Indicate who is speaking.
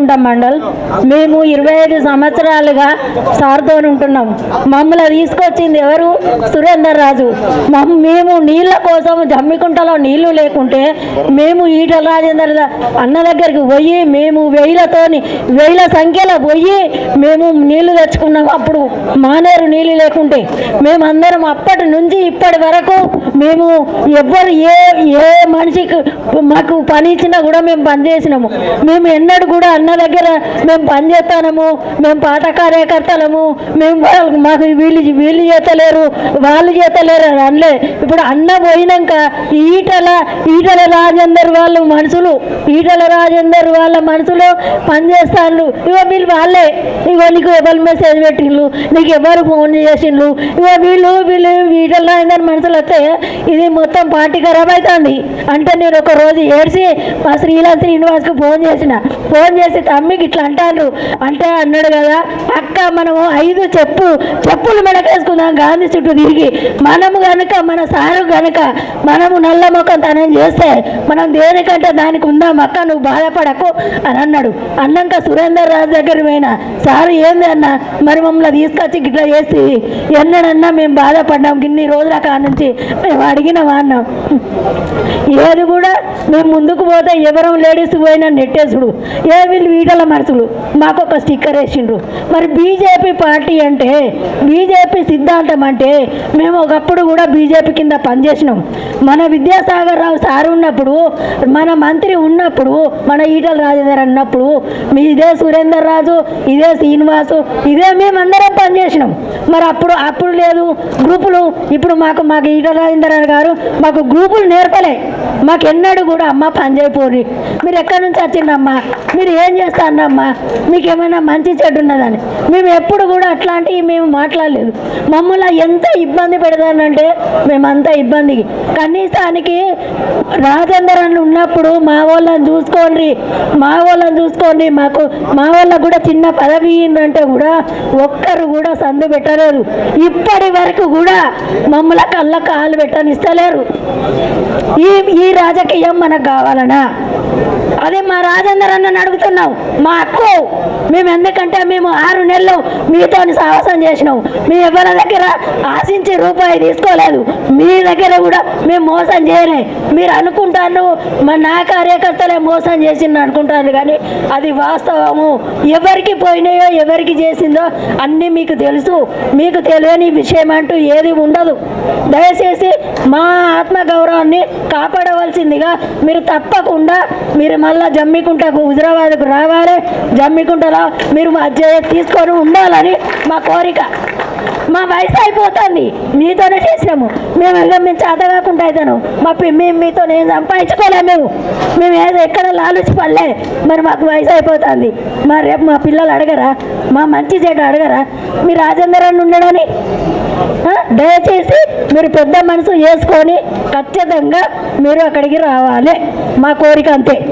Speaker 1: ఉంటాం మండల్. మేము ఇరవై ఐదు సంవత్సరాలుగా సార్తో ఉంటున్నాం. మమ్మల్ని తీసుకొచ్చింది ఎవరు? సురేందర్ రాజు. మేము నీళ్ళ కోసం జమ్మికుంటలో నీళ్ళు లేకుంటే మేము ఈటల రాజేందర్ అన్న దగ్గరికి పోయి మేము వేలతోని వేల సంఖ్యలో పోయి మేము నీళ్ళు తెచ్చుకున్నాం. అప్పుడు మానేరు నీళ్ళు లేకుంటే మేమందరం అప్పటి నుంచి ఇప్పటి వరకు మేము ఎవ్వరు ఏ ఏ మనిషికి మాకు పని ఇచ్చినా కూడా మేము పని చేసినాము. మేము ఎన్నడూ కూడా అన్న దగ్గర మేము పనిచేస్తాము మేము పాత కార్యకర్తలము మేము మాకు వీళ్ళు వీళ్ళు చేతలేరు వాళ్ళు చేతలేరు అని అనలే. ఇప్పుడు అన్న పోయినాక ఈటల ఈటల రాజేందర్ వాళ్ళు మనుషులు ఈటల రాజేందర్ వాళ్ళ మనుషులు పని చేస్తాను ఇగో వీళ్ళు వాళ్ళే. ఇగో నీకు ఎవరు మెసేజ్ పెట్టిండ్రు? నీకు ఎవరు ఫోన్ చేసిండ్రు? ఇగో వీళ్ళు వీళ్ళు ఈటల రాజేందర్ మనుషులు వస్తే ఇది మొత్తం పార్టీ ఖరాబ్ అవుతుంది. అంటే నేను ఒక రోజు ఏడ్చి మా శ్రీలా శ్రీనివాస్కి ఫోన్ చేసిన. ఫోన్ చేసి తమ్మికి ఇట్లా అంటాను అంటే అన్నాడు కదా అక్క మనము ఐదు చెప్పు చెప్పులు మెడకేసుకుందాం గాంధీ చుట్టూ తిరిగి. మనము గనుక మన సారు గనుక మనము నల్ల ముఖం తనం చేస్తే మనం దేనికంటే దానికి ఉందాం అక్క నువ్వు బాధపడకు అని అన్నాడు. అన్నాక సురేందర్ రాజు దగ్గర పోయినా సారు ఏంది అన్న మరి మమ్మల్ని తీసుకొచ్చి గిట్లా చేసి? ఎన్నడన్నా మేము బాధపడ్డాం ఇన్ని రోజుల కాడ నుంచి మేము అడిగినామా అన్నాం ఏది కూడా మేము ముందుకు పోతే ఎవరం లేడీస్ పోయినా నెట్టేసుడు. ఏ వీళ్ళు వీడల మనసులు మాకు ఒక స్టిక్కర్ వేసిండ్రు. మరి బీజేపీ పార్టీ అంటే బీజేపీ సిద్ధాంతం అంటే మేము ఒకప్పుడు కూడా బీజేపీ కింద పనిచేసినాం. మన విద్యాసాగర్ రావు సార్ ఉన్నప్పుడు మన మంత్రి ఉన్నప్పుడు మన ఈటల రాజేందర్ అన్నప్పుడు మీ ఇదే సురేందర్ రాజు ఇదే శ్రీనివాసు ఇదే మేమందరం పనిచేసినాం. మరి అప్పుడు అప్పుడు లేదు. గ్రూపులు ఇప్పుడు మాకు మాకు ఈటల రాజేందర్ గారు మాకు గ్రూపులు నేర్పలే. మాకు ఎన్నడూ కూడా అమ్మ పని చేయపోరి మీరు ఎక్కడి నుంచి వచ్చిండమ్మా? మీరు ఏం చేస్తానమ్మా? మీకు ఏమైనా మంచి చెడు ఉన్నదని. మేము ఎప్పుడు కూడా అట్లాంటివి మేము మాట్లాడలేదు. మమ్మల్ని ఎంత ఇబ్బంది పెడతానంటే మేమంతా ఇబ్బందికి కనీసానికి రాజేందర్ అని ఉన్నప్పుడు మా వాళ్ళని చూసుకోండి. మా వాళ్ళని చూసుకోండి. మాకు మా వాళ్ళకు కూడా చిన్న పదవి అంటే కూడా ఒక్కరు కూడా సందు పెట్టలేరు ఇప్పటి వరకు కూడా మమ్మల్ని కళ్ళ కాలు పెట్టనిస్తలేరు. ఈ ఈ రాజకీయం మనకు కావాలనా? అదే మా రాజేందర్ అన్నని అడుగుతున్నాం మా అక్కు మేము ఎందుకంటే మేము ఆరు నెలలు మీతో సాహసం చేసినాం. మీ ఎవరి దగ్గర ఆశించి రూపాయి తీసుకోలేదు. మీ దగ్గర కూడా మేము మోసం చేయలే. మీరు అనుకుంటాను మా నా కార్యకర్తలే మోసం చేసింది అనుకుంటాను కానీ అది వాస్తవము. ఎవరికి పోయినాయో ఎవరికి చేసిందో అన్నీ మీకు తెలుసు. మీకు తెలియని విషయం అంటూ ఏది ఉండదు. దయచేసి మా ఆత్మగౌరవాన్ని కాపాడవలసిందిగా మీరు తప్పకుండా మీరు మళ్ళా జమ్మికుంటకు హుజరాబాద్కు రావాలి. జమ్మికుంటలో మీరు మా తీసుకొని ఉండాలని మా కోరిక. మా వయసు అయిపోతుంది. మీతోనే చేసినాము. మేము ఇంకా మేము చేత కాకుండా అవుతాను మా పి- మేము మీతో ఏం సంపాదించుకోలేము మేము. మేము ఏదో ఎక్కడ లాలుచి పడలే. మరి మాకు వయసు అయిపోతుంది. మా రేపు మా పిల్లలు అడగరా? మా మంచి చెడు అడగరా? మీ రాజేంద్రాన్ని ఉండడని? దయచేసి మీరు పెద్ద మనసు వేసుకొని ఖచ్చితంగా మీరు అక్కడికి రావాలి. మా కోరిక అంతే.